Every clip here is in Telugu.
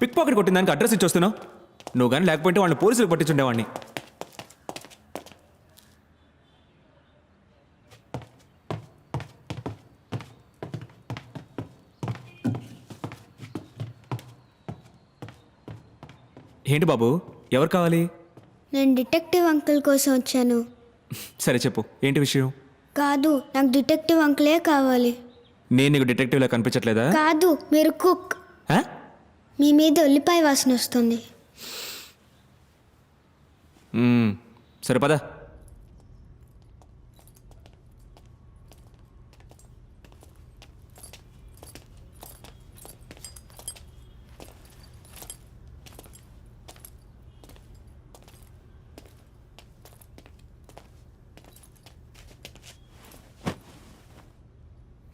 పిక్ పాకెట్ కొట్టిన దానికి అడ్రస్ ఇచ్చి వస్తున్నావు? నువ్వు కానీ లేకపోతే వాళ్ళని పోలీసులకు పట్టించుండేవాడిని. ఏంటి బాబు? ఎవరు కావాలి? నేను డిటెక్టివ్ అంకుల్ కోసం వచ్చాను. సరే చెప్పు ఏంటి విషయం? కాదు నాకు డిటెక్టివ్ అంకులే కావాలి. నేను నీకు డిటెక్టివ్లా కనిపించట్లేదా? కాదు మీరు కుక్. ఆ? మీ మీద ఉల్లిపాయ వాసన వస్తుంది. సరే పద.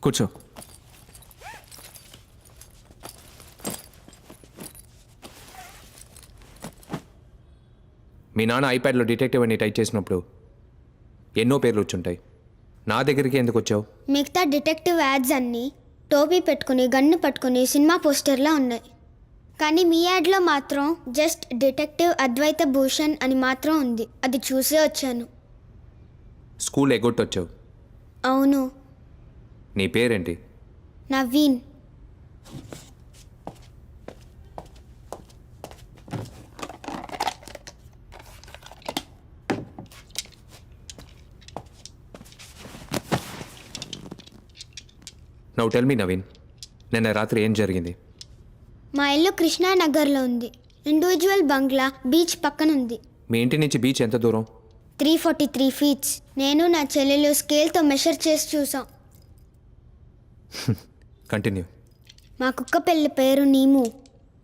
కూర్చో. మీ నాన్న ఐప్యాడ్లో డిటెక్టివ్ అని టైప్ చేసినప్పుడు ఎన్నో పేర్లు వచ్చుంటాయి. నా దగ్గరికి ఎందుకు వచ్చావు? మిగతా డిటెక్టివ్ యాడ్స్ అన్నీ టోపీ పెట్టుకుని గన్ను పట్టుకుని సినిమా పోస్టర్లా ఉన్నాయి. కానీ మీ యాడ్లో మాత్రం జస్ట్ డిటెక్టివ్ అద్వైత భూషణ్ అని మాత్రం ఉంది. అది చూసే వచ్చాను. స్కూల్ ఎగ్గొట్టొచ్చావు. అవును. నీ పేరేంటి? నవీన్. నవ్వు టెల్ మీ నవీన్ నిన్న రాత్రి ఏం జరిగింది? మా ఇల్లు కృష్ణానగర్లో ఉంది. ఇండివిజువల్ బంగ్లా బీచ్ పక్కన ఉంది. మీ ఇంటి నుంచి బీచ్ ఎంత దూరం? త్రీ ఫార్టీ త్రీ ఫీట్స్ నేను నా చెల్లెలు స్కేల్తో మెషర్ చేసి చూసాం. కంటిన్యూ మా కుక్క పిల్ల పేరు నీము.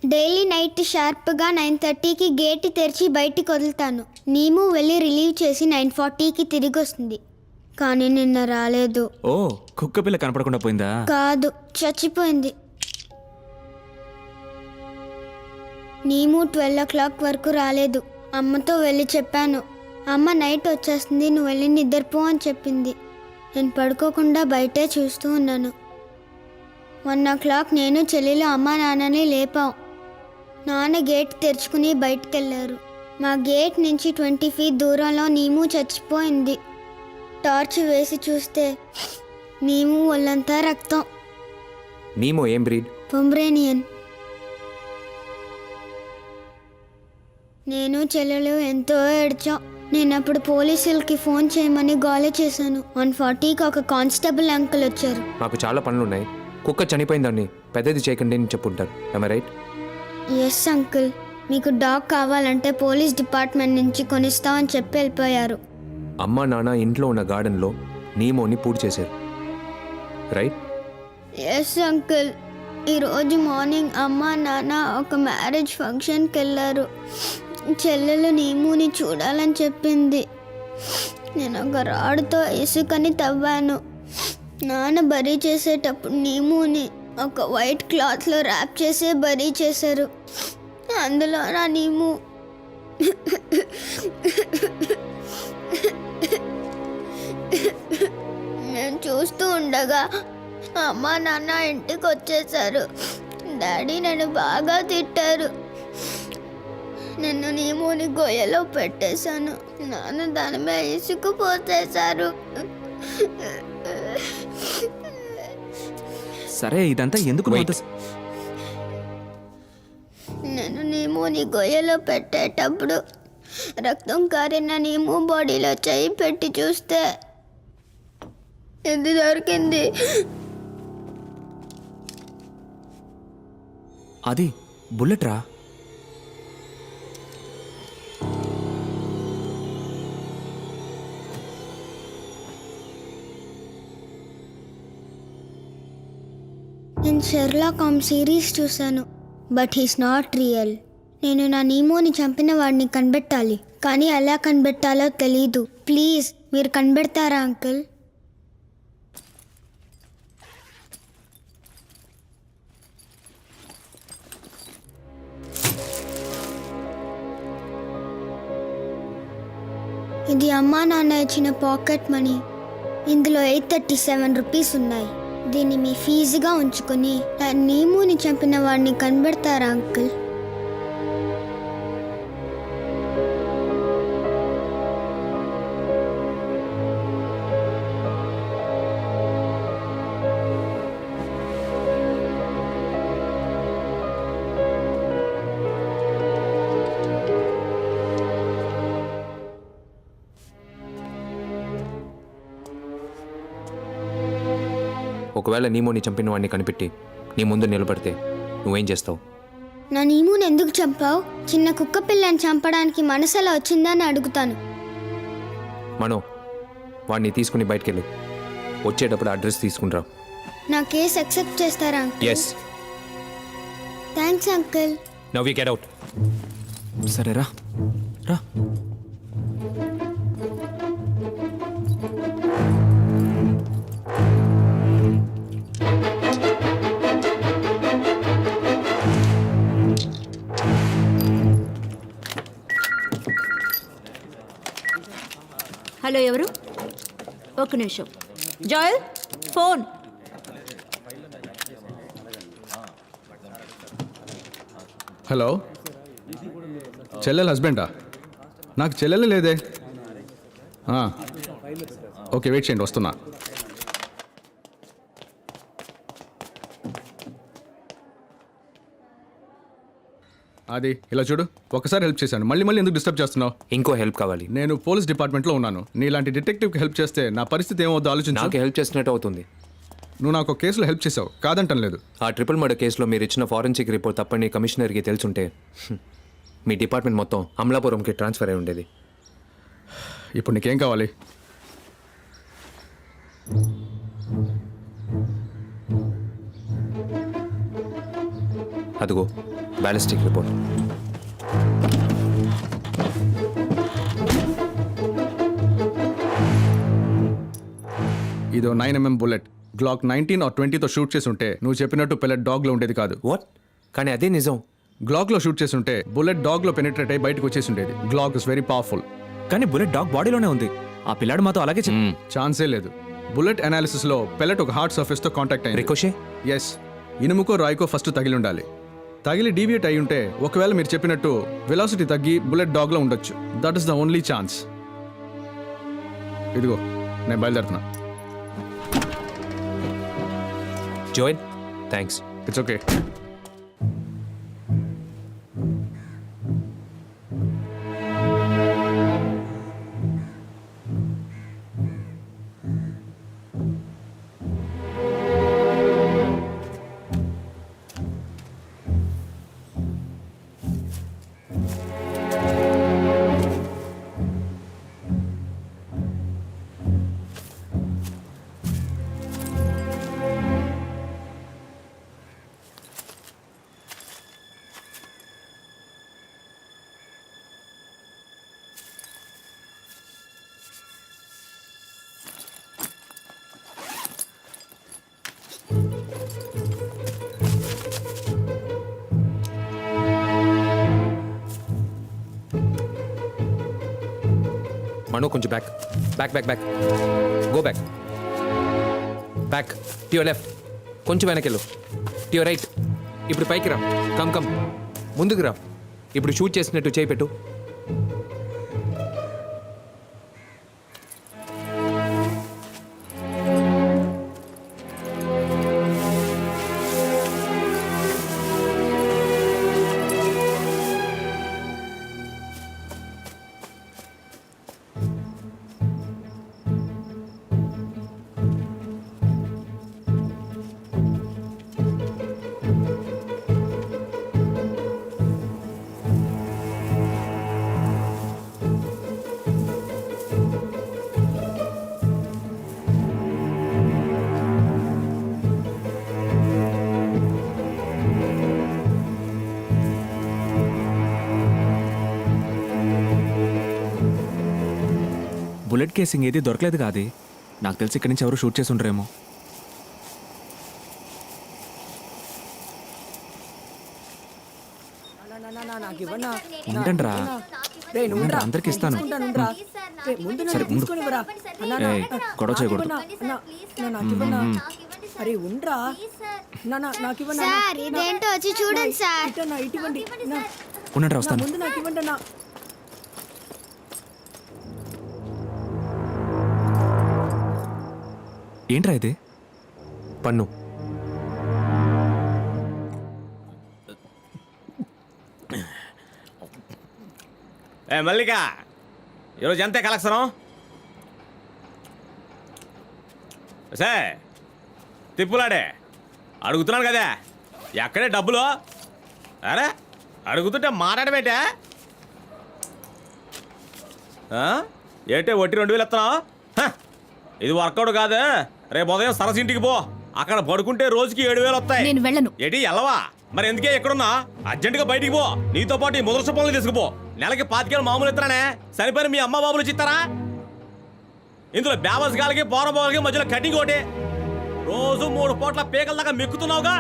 డైలీ నైట్ షార్ప్గా నైన్ థర్టీకి గేట్ తెరిచి బయటికి వదులుతాను. నీము వెళ్ళి రిలీవ్ చేసి నైన్ ఫార్టీకి తిరిగి వస్తుంది కానీ నిన్న రాలేదు. ఓ కుక్క పిల్ల కనపడకుండా పోయిందా? కాదు చచ్చిపోయింది. నీము ట్వెల్వ్ ఓ క్లాక్ వరకు రాలేదు. అమ్మతో వెళ్ళి చెప్పాను. అమ్మ నైట్ వచ్చేస్తుంది నువ్వు వెళ్ళి నిద్రపో అని చెప్పింది. నేను పడుకోకుండా బయటే చూస్తూ ఉన్నాను. వన్ ఓ క్లాక్ నేను చెల్లెలు అమ్మ నాన్నని లేపాం. నాన్న గేట్ తెరుచుకుని బయటికి వెళ్ళారు మా గేట్ నుంచి ట్వంటీ ఫీట్ దూరంలో నీము చచ్చిపోయింది. టార్చ్ వేసి చూస్తే నీము ఒళ్ళంతా రక్తం. నీమో ఏం బ్రీడ్? పొమ్రేనియన్ నేను చెల్లెలు ఎంతో ఏడ్చాం. నేను అప్పుడు పోలీసులకి ఫోన్ చేయమని గోల చేశాను. వన్ ఫార్టీకి ఒక కానిస్టేబుల్ అంకుల్ వచ్చారు. నాకు చాలా పనులున్నాయి. కుక్క చనిపోయిందని పెద్దది చేయకండి అని చెప్పుంటారు. రైట్ ఎస్ అంకుల్ మీకు డాగ్ కావాలంటే పోలీస్ డిపార్ట్మెంట్ నుంచి కొనిస్తామని చెప్పి వెళ్ళిపోయారు. అమ్మ నాన్న ఇంట్లో ఉన్న గార్డెన్లో నీమోని పూడి చేశారు. రైట్? ఎస్ అంకుల్ ఈరోజు మార్నింగ్ అమ్మ నాన్న ఒక మ్యారేజ్ ఫంక్షన్కి వెళ్ళారు. చెల్లెలు నీముని చూడాలని చెప్పింది. నేను ఒక రాడుతో ఇసుకని తవ్వాను. నాన్న బరీ చేసేటప్పుడు నీముని ఒక వైట్ క్లాత్లో ర్యాప్ చేసి బరీ చేశారు. అందులో నా నీము? చూస్తూ ఉండగా అమ్మ నాన్న ఇంటికి వచ్చేసారు. డాడీ నన్ను బాగా తిట్టారు. నన్ను నీముని గొయ్యలో పెట్టేశాను. నాన్న దాని మీద ఇసుకు పోసేశారు. సరే ఇదంతా ఎందుకు నువ్వు Wait. అంత- నేను నీముని గొయ్యలో పెట్టేటప్పుడు రక్తం కారిన నీము బాడీలో చేయి పెట్టి చూస్తే ఇది దొరికింది. అది బుల్లెట్ రా. నేను షెర్లాక్ హోమ్ సిరీస్ చూశాను బట్ హీస్ నాట్ రియల్ నేను నా నీమోని చంపిన వాడిని కనిపెట్టాలి కానీ ఎలా కనిపెట్టాలో తెలీదు. ప్లీజ్ మీరు కనిపెడతారా అంకుల్ ఇది అమ్మా నాన్న ఇచ్చిన పాకెట్ మనీ. ఇందులో ఎయిట్ థర్టీ సెవెన్ రూపీస్ ఉన్నాయి. దీన్ని మీ ఫీజుగా ఉంచుకొని నా చంపిన వాడిని కనబెడతారా అంకుల్? ఒకవేళ నీమోని చంపిన వాడిని కనిపెట్టి నీ ముందు నిలబడితే నువ్వేం చేస్తావు? నా నీముని ఎందుకు చంపావు? చిన్న కుక్క పిల్లని చంపడానికి మనసు ఎలా వచ్చిందని అడుగుతాను. మనో వాడిని తీసుకుని బయటకెళ్ళు. వచ్చేటప్పుడు అడ్రస్ తీసుకునిరా నా కేసు అక్సెప్ట్ చేస్తారా yes thanks uncle. Now you get out సరే రా రా. హలో ఎవరు? ఒక్క నిమిషం. జాయల్ ఫోన్. హలో? చెల్లెల హస్బెండా? నాకు చెల్లెలు లేదే. ఓకే వెయిట్ చేయండి వస్తున్నా. అది ఇలా చూడు ఒకసారి హెల్ప్ చేశాను. మళ్ళీ మళ్ళీ ఎందుకు డిస్టర్బ్ చేస్తున్నావు? ఇంకో హెల్ప్ కావాలి. నేను పోలీస్ డిపార్ట్మెంట్లో ఉన్నాను. నీలాంటి డిటెక్టివ్కి హెల్ప్ చేస్తే నా పరిస్థితి ఏమవుద్దో ఆలోచించు. నాకు హెల్ప్ చేసినట్టు అవుతుంది. నువ్వు నాకు ఒక కేసులో హెల్ప్ చేసావు కాదంటం లేదు. ఆ ట్రిపుల్ మర్డర్ కేసులో మీరు ఇచ్చిన ఫారెన్సిక్ రిపోర్ట్ తప్పని కమిషనర్కి తెలుసుంటే హ్మ్, మీ డిపార్ట్మెంట్ మొత్తం అమలాపురంకి ట్రాన్స్ఫర్ అయి ఉండేది. ఇప్పుడు నీకేం కావాలి? అదిగో. Ballistic report. ఇదో nine mm bullet. Glock nineteen or ట్వంటీతో shoot చేసి ఉంటే నువ్వు చెప్పినట్టు పెల్లెట్ డాగ్లో ఉండేది కాదు. వాట్ కానీ అదే నిజం. గ్లాక్లో షూట్ చేసి ఉంటే బుల్లెట్ డాగ్లో పెనిట్రేట్ అయ్యి బయటకు వచ్చేసి ఉండేది గ్లాక్ ఇస్ వెరీ పవర్ఫుల్ కానీ బుల్లెట్ డాగ్ బాడీలోనే ఉంది. ఆ పిల్లాడు మాతో అలాగే. ఛాన్సే లేదు. బుల్లెట్ అనాలిసిస్లో పెల్లెట్ ఒక హార్ట్ సర్ఫేస్తో కాంటాక్ట్ అయింది. రికోషే? ఎస్ ఇనుముకో రాయికో ఫస్ట్ తగిలి ఉండాలి. తగిలి డీవియేట్ అయి ఉంటే ఒకవేళ మీరు చెప్పినట్టు వెలాసిటీ తగ్గి బుల్లెట్ డాగ్లో ఉండొచ్చు. That is the only chance. ఇదిగో నేను బయలుదేరుతున్నా. Join thanks it's okay. Manu కొంచెం back back back back go back back to your left కొంచెం వెనకెళ్ళు. టు యువర్ రైట్ ఇప్పుడు పైకి రా. కమ్ కమ్ ముందుకు రా. ఇప్పుడు షూట్ చేసినట్టు చేయి పెట్టు. బుల్లెట్ కేసింగ్ ఏది దొరకలేదు కాదు. నాకు తెలిసి ఇక్కడి నుంచి ఎవరు షూట్ చేసి ఉండరేమో. ఉండండి రా ఉండండి, అందరికి ఇస్తాను. సరే, ఉండు. ఏయ్, గొడవ చేయకూడదు. అరే ఉండ్రా. నా నాకు ఇవ్వండి. సార్ ఇదేంటో వచ్చి చూడండి సార్. ఇటన్నా, వస్తాను. ముందు నాకు ఇవ్వండి అన్న ఏంట్రా ఇది? పన్ను. ఏ మల్లిక ఈరోజు ఎంతే కలెక్షన్? సే తిప్పులాడే. అడుగుతున్నాను కదా ఎక్కడే డబ్బులు? అరే అడుగుతుంటే మాట్లాడమేటే? ఏంటే ఒట్టి రెండు వేలు ఎత్తున్నావు ఇది వర్కౌట్ కాదు. రేపు ఉదయం సరస్సు ఇంటికి పో. అక్కడ పడుకుంటే రోజుకి ఏడు వేలు వస్తాయి. నేను వెళ్ళను. ఏంటి ఎల్లవా? మరి ఎందుకే ఎక్కడున్నా? అర్జెంటుగా బయటికి పో. నీతో పాటు ఈ ముదర్శ పనులు తీసుకుపో. నెలకి పాతికేలు మామూలు ఇస్తానే సరిపోయిన మీ అమ్మ బాబులు ఇస్తారా ఇందులో బేవస్ గాలికి పోరబోలకి మధ్యలో కటింగ్ ఒకటి. రోజు మూడు పూట్ల పీకల దాకా మెక్కుతున్నావుగా?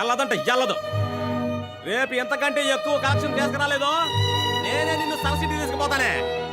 ఎల్లదంట ఎల్లదు. రేపు ఎంతకంటే ఎక్కువ కలెక్షన్ తీసుకురాలేదో? నేనే నిన్ను సరసిటీ తీసుకుపోతానే.